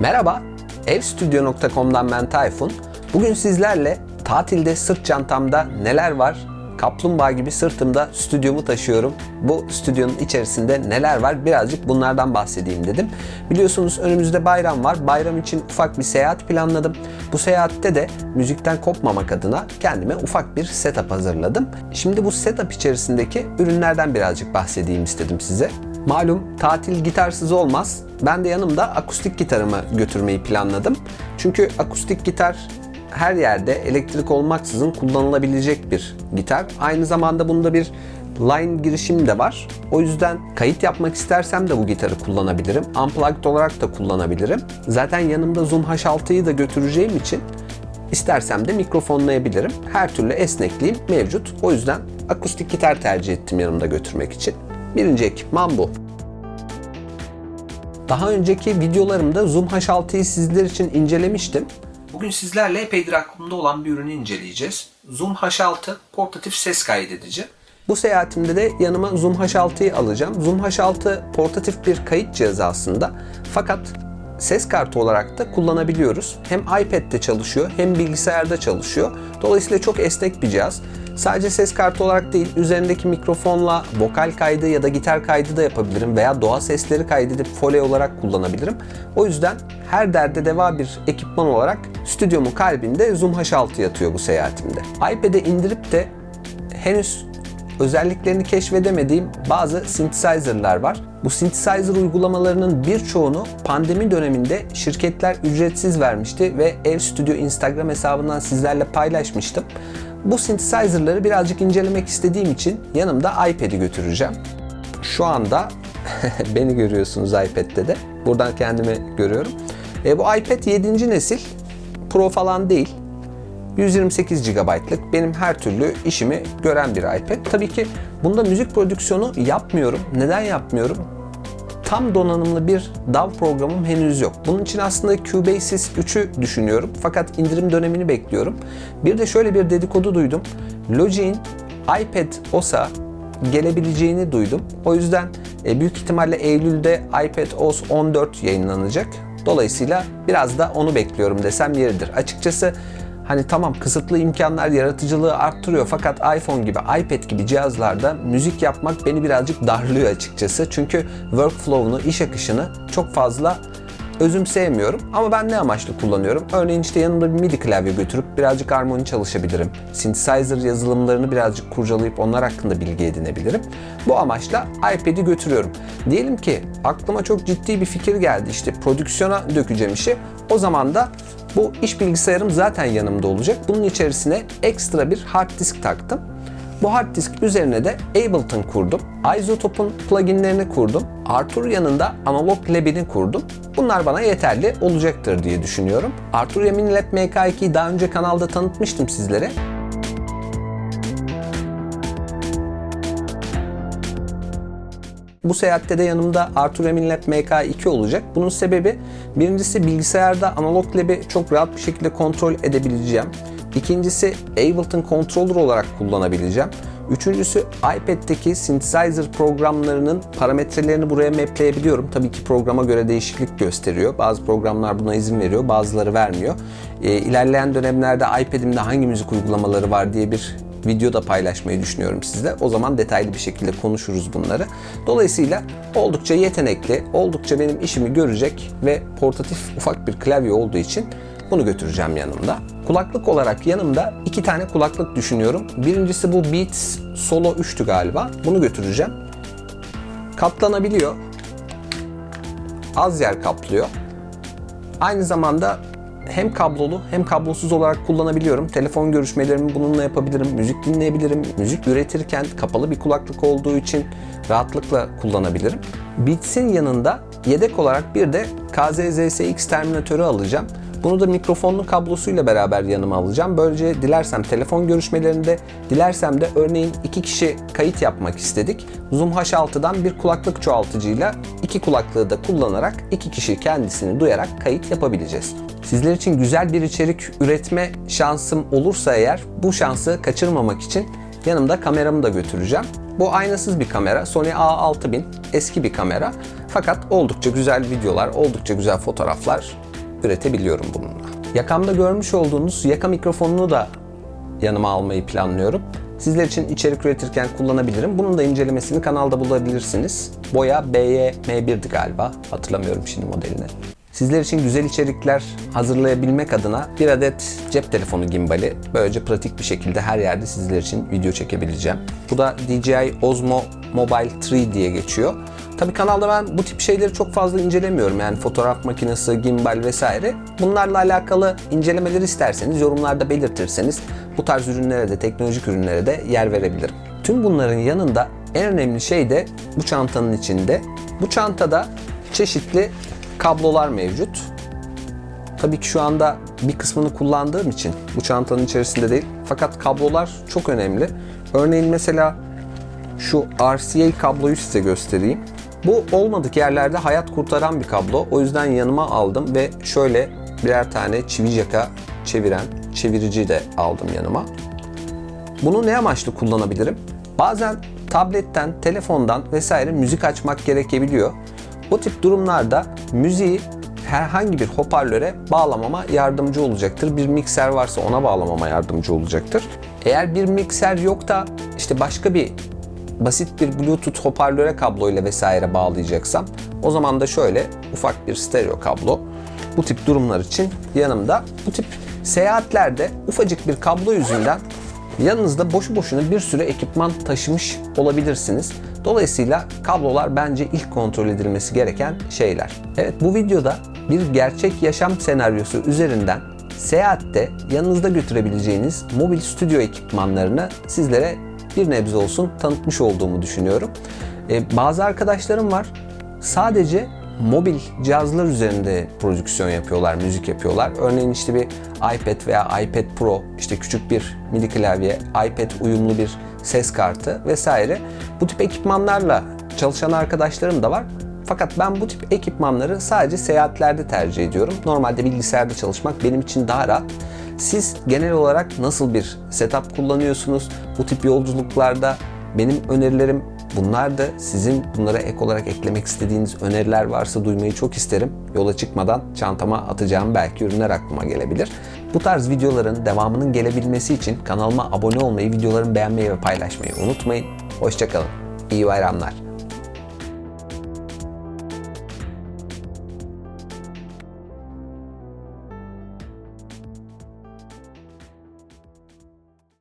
Merhaba, evstüdyo.com'dan ben Tayfun. Bugün sizlerle tatilde sırt çantamda neler var, kaplumbağa gibi sırtımda stüdyomu taşıyorum. Bu stüdyonun içerisinde neler var birazcık bunlardan bahsedeyim dedim. Biliyorsunuz önümüzde bayram var. Bayram için ufak bir seyahat planladım. Bu seyahatte de müzikten kopmamak adına kendime ufak bir setup hazırladım. Şimdi bu setup içerisindeki ürünlerden birazcık bahsedeyim istedim size. Malum tatil gitarsız olmaz. Ben de yanımda akustik gitarımı götürmeyi planladım. Çünkü akustik gitar her yerde elektrik olmaksızın kullanılabilecek bir gitar. Aynı zamanda bunda bir line girişim de var. O yüzden kayıt yapmak istersem de bu gitarı kullanabilirim. Unplugged olarak da kullanabilirim. Zaten yanımda Zoom H6'yı da götüreceğim için istersem de mikrofonlayabilirim. Her türlü esnekliğim mevcut. O yüzden akustik gitar tercih ettim yanımda götürmek için. Birinci ekipman bu. Daha önceki videolarımda Zoom H6'yı sizler için incelemiştim. Bugün sizlerle epeydir aklımda olan bir ürünü inceleyeceğiz. Zoom H6 portatif ses kaydedici. Bu seyahatimde de yanıma Zoom H6'yı alacağım. Zoom H6 portatif bir kayıt cihazı aslında. Fakat ses kartı olarak da kullanabiliyoruz. Hem iPad'de çalışıyor hem bilgisayarda çalışıyor. Dolayısıyla çok esnek bir cihaz. Sadece ses kartı olarak değil, üzerindeki mikrofonla vokal kaydı ya da gitar kaydı da yapabilirim veya doğa sesleri kaydedip foley olarak kullanabilirim. O yüzden her derde deva bir ekipman olarak stüdyomun kalbinde Zoom H6 yatıyor bu seyahatimde. iPad'e indirip de henüz özelliklerini keşfedemediğim bazı synthesizer'lar var. Bu synthesizer uygulamalarının birçoğunu pandemi döneminde şirketler ücretsiz vermişti ve Ev Stüdyo Instagram hesabından sizlerle paylaşmıştım. Bu synthesizer'ları birazcık incelemek istediğim için yanımda iPad'i götüreceğim. Şu anda beni görüyorsunuz iPad'de de. Buradan kendimi görüyorum. E, bu iPad 7. nesil. Pro falan değil. 128 GB'lık benim her türlü işimi gören bir iPad. Tabii ki bunda müzik prodüksiyonu yapmıyorum. Neden yapmıyorum? Tam donanımlı bir DAW programım henüz yok. Bunun için aslında Cubasis 3'ü düşünüyorum. Fakat indirim dönemini bekliyorum. Bir de şöyle bir dedikodu duydum. Logic'in iPad OS'a gelebileceğini duydum. O yüzden e, büyük ihtimalle Eylül'de iPad OS 14 yayınlanacak. Dolayısıyla biraz da onu bekliyorum desem yeridir. Açıkçası Hani tamam kısıtlı imkanlar yaratıcılığı arttırıyor fakat iPhone gibi, iPad gibi cihazlarda müzik yapmak beni birazcık darlıyor açıkçası. Çünkü workflow'unu, iş akışını çok fazla özümseyemiyorum. Ama ben ne amaçlı kullanıyorum? Örneğin işte yanımda bir MIDI klavye götürüp birazcık armoni çalışabilirim. Synthesizer yazılımlarını birazcık kurcalayıp onlar hakkında bilgi edinebilirim. Bu amaçla iPad'i götürüyorum. Diyelim ki aklıma çok ciddi bir fikir geldi. İşte prodüksiyona dökeceğim işi. O zaman da bu iş bilgisayarım zaten yanımda olacak. Bunun içerisine ekstra bir hard disk taktım. Bu hard disk üzerine de Ableton kurdum. Isotop'un pluginlerini kurdum. Artur yanında Analog Lab'ini kurdum. Bunlar bana yeterli olacaktır diye düşünüyorum. Arturia Mini Lab MK2'yi daha önce kanalda tanıtmıştım sizlere. Bu seyahatte de yanımda Arturia Mini Lab MK2 olacak. Bunun sebebi birincisi bilgisayarda Analog Lab'i çok rahat bir şekilde kontrol edebileceğim. İkincisi Ableton Controller olarak kullanabileceğim. Üçüncüsü iPad'deki synthesizer programlarının parametrelerini buraya mapleyebiliyorum. Tabii ki programa göre değişiklik gösteriyor. Bazı programlar buna izin veriyor, bazıları vermiyor. E, ilerleyen dönemlerde iPad'imde hangi müzik uygulamaları var diye bir video da paylaşmayı düşünüyorum sizle. O zaman detaylı bir şekilde konuşuruz bunları. Dolayısıyla oldukça yetenekli, oldukça benim işimi görecek ve portatif ufak bir klavye olduğu için bunu götüreceğim yanımda. Kulaklık olarak yanımda iki tane kulaklık düşünüyorum. Birincisi bu Beats Solo 3'tü galiba. Bunu götüreceğim. Katlanabiliyor. Az yer kaplıyor. Aynı zamanda hem kablolu hem kablosuz olarak kullanabiliyorum. Telefon görüşmelerimi bununla yapabilirim, müzik dinleyebilirim. Müzik üretirken kapalı bir kulaklık olduğu için rahatlıkla kullanabilirim. Beats'in yanında yedek olarak bir de KZZSX terminatörü alacağım. Bunu da mikrofonlu kablosuyla beraber yanıma alacağım. Böylece dilersem telefon görüşmelerinde, dilersem de örneğin iki kişi kayıt yapmak istedik. Zoom H6'dan bir kulaklık çoğaltıcıyla iki kulaklığı da kullanarak iki kişi kendisini duyarak kayıt yapabileceğiz. Sizler için güzel bir içerik üretme şansım olursa eğer bu şansı kaçırmamak için yanımda kameramı da götüreceğim. Bu aynasız bir kamera. Sony A6000 eski bir kamera. Fakat oldukça güzel videolar, oldukça güzel fotoğraflar üretebiliyorum bununla. Yakamda görmüş olduğunuz yaka mikrofonunu da yanıma almayı planlıyorum. Sizler için içerik üretirken kullanabilirim. Bunun da incelemesini kanalda bulabilirsiniz. Boya BY M1'di galiba. Hatırlamıyorum şimdi modelini. Sizler için güzel içerikler hazırlayabilmek adına bir adet cep telefonu gimbali. Böylece pratik bir şekilde her yerde sizler için video çekebileceğim. Bu da DJI Osmo Mobile 3 diye geçiyor. Tabii kanalda ben bu tip şeyleri çok fazla incelemiyorum. Yani fotoğraf makinesi, gimbal vesaire. Bunlarla alakalı incelemeleri isterseniz yorumlarda belirtirseniz bu tarz ürünlere de teknolojik ürünlere de yer verebilirim. Tüm bunların yanında en önemli şey de bu çantanın içinde. Bu çantada çeşitli kablolar mevcut. Tabii ki şu anda bir kısmını kullandığım için bu çantanın içerisinde değil. Fakat kablolar çok önemli. Örneğin mesela şu RCA kabloyu size göstereyim. Bu olmadık yerlerde hayat kurtaran bir kablo. O yüzden yanıma aldım ve şöyle birer tane çivi jaka çeviren çevirici de aldım yanıma. Bunu ne amaçlı kullanabilirim? Bazen tabletten, telefondan vesaire müzik açmak gerekebiliyor. O tip durumlarda müziği herhangi bir hoparlöre bağlamama yardımcı olacaktır. Bir mikser varsa ona bağlamama yardımcı olacaktır. Eğer bir mikser yok da işte başka bir basit bir Bluetooth hoparlöre kabloyla vesaire bağlayacaksam o zaman da şöyle ufak bir stereo kablo bu tip durumlar için yanımda. Bu tip seyahatlerde ufacık bir kablo yüzünden yanınızda boşu boşuna bir sürü ekipman taşımış olabilirsiniz. Dolayısıyla kablolar bence ilk kontrol edilmesi gereken şeyler. Evet bu videoda bir gerçek yaşam senaryosu üzerinden seyahatte yanınızda götürebileceğiniz mobil stüdyo ekipmanlarını sizlere bir nebze olsun tanıtmış olduğumu düşünüyorum. Ee, bazı arkadaşlarım var sadece mobil cihazlar üzerinde prodüksiyon yapıyorlar, müzik yapıyorlar. Örneğin işte bir iPad veya iPad Pro, işte küçük bir MIDI klavye, iPad uyumlu bir ses kartı vesaire. Bu tip ekipmanlarla çalışan arkadaşlarım da var. Fakat ben bu tip ekipmanları sadece seyahatlerde tercih ediyorum. Normalde bilgisayarda çalışmak benim için daha rahat. Siz genel olarak nasıl bir setup kullanıyorsunuz? Bu tip yolculuklarda benim önerilerim bunlar da sizin bunlara ek olarak eklemek istediğiniz öneriler varsa duymayı çok isterim. Yola çıkmadan çantama atacağım belki ürünler aklıma gelebilir. Bu tarz videoların devamının gelebilmesi için kanalıma abone olmayı, videolarımı beğenmeyi ve paylaşmayı unutmayın. Hoşçakalın. İyi bayramlar.